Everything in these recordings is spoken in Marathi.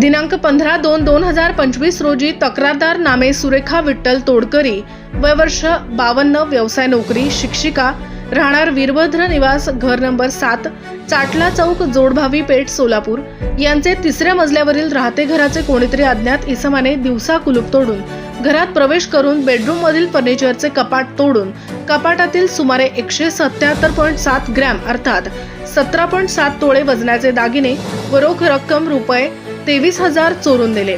दिनांक पंधरा दोन दोन हजार पंचवीस रोजी तक्रारदार नामे सुरेखा विठ्ठल तोडकरी वय वर्ष बावन्न व्यवसाय नोकरी शिक्षिका राहणार वीरभद्र निवास घर नंबर सात चाटला चौक जोडभावी पेठ सोलापूर. यांचे तिसऱ्या मजल्यावरील राहते घराचे कोणीतरी अज्ञात इसमाने दिवसा कुलूप तोडून घरात प्रवेश करून बेडरूम मधील फर्निचरचे कपाट तोडून कपाटातील सुमारे एकशे सत्याहत्तर पॉईंट सात ग्रॅम अर्थात सतरा पॉईंट सात तोळे वजनाचे दागिने व रोख रक्कम रुपये तेवीस हजार चोरून दिले.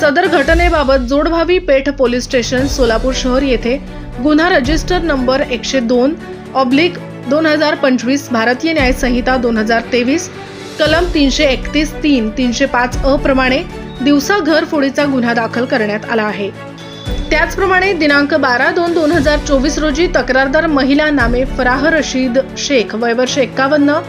सदर घटनेबाबत जोडभावी पेठ पोलीस स्टेशन सोलापूर शहर येथे गुन्हा रजिस्टर नंबर एकशे दोन ऑब्लिक दोन हजार पंचवीस भारतीय न्याय संहिता दोन हजार तेवीस कलम तीनशे एकतीस तीन तीनशे पाच अ प्रमाणे दिवसा घरफोडीचा गुन्हा दाखल करण्यात आला आहे. त्याचप्रमाणे दिनांक बारा दोन दोन हजार चोवीस रोजी तक्रारदार महिला नामे फराह रशीद शेख वय वर्ष एक्कावन्न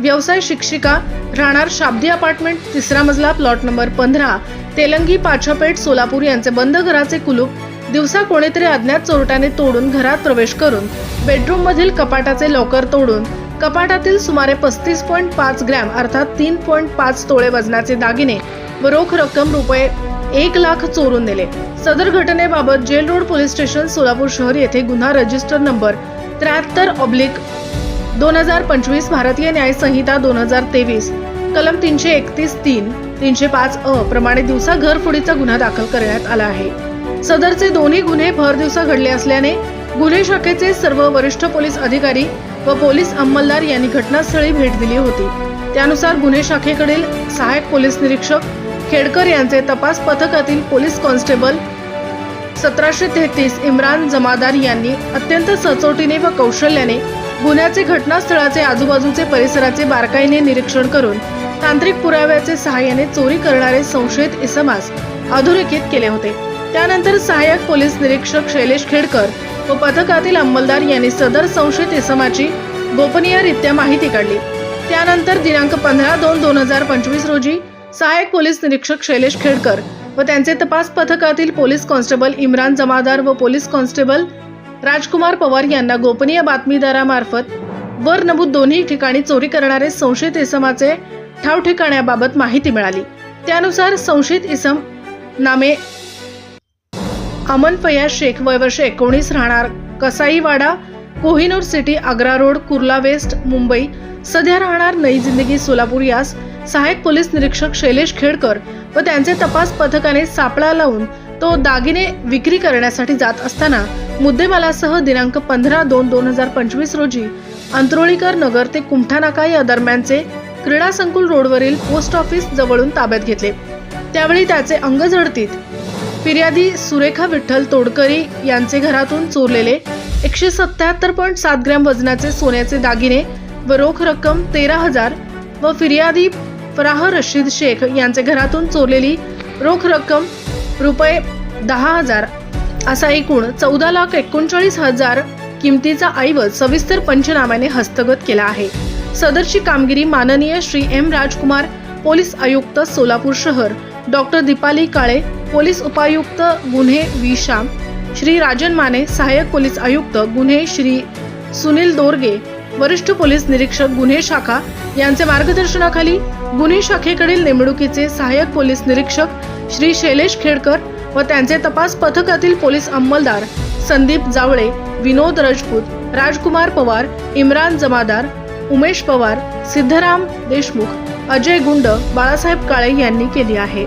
व्यवसाय शिक्षिका राहणार शाब्दी अपार्टमेंट तिसरा मजला प्लॉट नंबर पंधरा तेलंगी पाछापेठ सोलापूर यांचे बंद घराचे कुलूप दिवसा कोणीतरी अज्ञात चोरट्याने तोडून घरात प्रवेश करून बेडरूम मधील कपाटाचे लॉकर तोडून कपाटातील सुमारे पस्तीस पॉईंट पाच ग्रॅम अर्थात तीन पॉईंट पाच तोळे वजनाचे दागिने व रोख रक्कम रुपये एक लाख चोरून नेले. सदर घटनेबाबत jail road police station Solapur शहर येथे गुन्हा रजिस्टर नंबर त्र्याहत्तर ऑब्लिक दोन हजार पंचवीस भारतीय न्याय संहिता दोन हजार तेवीस कलम तीनशे एकतीस तीन तीनशे पाच अ प्रमाणे दिवसा घरफोडीचा गुन्हा दाखल करण्यात आला आहे. सदरचे दोन्ही गुन्हे भर दिवसा घडले असल्याने गुन्हे शाखेचे सर्व वरिष्ठ पोलीस अधिकारी व पोलीस अंमलदार यांनी घटनास्थळी भेट दिली होती. त्यानुसार गुन्हे शाखेकडील सहाय्यक पोलीस निरीक्षक खेडकर यांचे तपास पथकातील पोलीस कॉन्स्टेबल सतराशे तेहतीस इम्रान जमादार यांनी अत्यंत सचोटीने व कौशल्याने गुन्ह्याचे घटनास्थळाचे आजूबाजूचे परिसराचे बारकाईने निरीक्षण करून तांत्रिक पुराव्याचे सहाय्याने चोरी करणारे संशयित इसमास अधोरेखित केले होते. त्यानंतर सहाय्यक पोलीस निरीक्षक शैलेश खेडकर व पथकातील अंमलदार यांनी सदर संशयित इसमाची गोपनीयरित्या माहिती काढली. त्यानंतर दिनांक पंधरा दोन दोन हजार पंचवीस रोजी सहाय्यक पोलीस निरीक्षक शैलेश खेडकर व त्यांचे तपास पथकातील पोलीस कॉन्स्टेबल इम्रान जमादार व पोलीस कॉन्स्टेबल राजकुमार पवार यांना गोपनीय बातमीदारामार्फत वर नमूद दोन्ही ठिकाणी चोरी करणारे संशयित इसमाचे ठाव ठिकाण्याबाबत माहिती मिळाली. त्यानुसार संशयित इसम नामे अमन फयाज शेख वय वर्ष एकोणीस राहणार Kasaiwada Kohinoor city Agra road Kurla west Mumbai. सध्या राहणार नई जिंदगी सोलापूर यास सहाय्यक पोलीस निरीक्षक शैलेश खेडकर व त्यांचे तपास पथकाने सापळा लावून तो दागिने विक्री करण्यासाठी जात असताना मुद्देमालासह दिनांक पंधरा दोन दोन हजार पंचवीस रोजी अंतरोळीकर नगर ते कुमठानाका या दरम्यानचे क्रीडा संकुल रोडवरील पोस्ट ऑफिस जवळून ताब्यात घेतले. त्यावेळी त्याचे अंग झडतीत फिर्यादी सुरेखा विठ्ठल तोडकरी यांचे घरातून चोरलेले एकशे सत्याहत्तर पॉईंट सात ग्रॅम वजनाचे सोन्याचे दागिने व रोख रक्कम तेरा हजार व फिर्यादी फराह रशीद शेख यांचे घरातून चोरलेली रोख रक्कम रुपये दहा हजार असा एकूण चौदा लाख एकोणचाळीस हजार किमतीचा ऐवज सविस्तर पंचनाम्याने हस्तगत केला आहे. सदरची कामगिरी माननीय श्री एम राजकुमार पोलीस आयुक्त सोलापूर शहर डॉक्टर दीपाली काळे पोलीस उपायुक्त गुन्हे विशाम श्री राजन माने सहाय्यक पोलीस आयुक्त गुन्हे श्री सुनील दोरगे वरिष्ठ पोलीस निरीक्षक गुन्हे शाखा यांचे मार्गदर्शनाखाली गुन्हे शाखेकडील नेमणुकीचे सहाय्यक पोलीस निरीक्षक श्री शैलेश खेडकर व त्यांचे तपास पथकातील पोलीस अंमलदार संदीप जावळे विनोद राजपूत राजकुमार पवार इम्रान जमादार उमेश पवार सिद्धराम देशमुख अजय गुंड बाळासाहेब काळे यांनी केली आहे.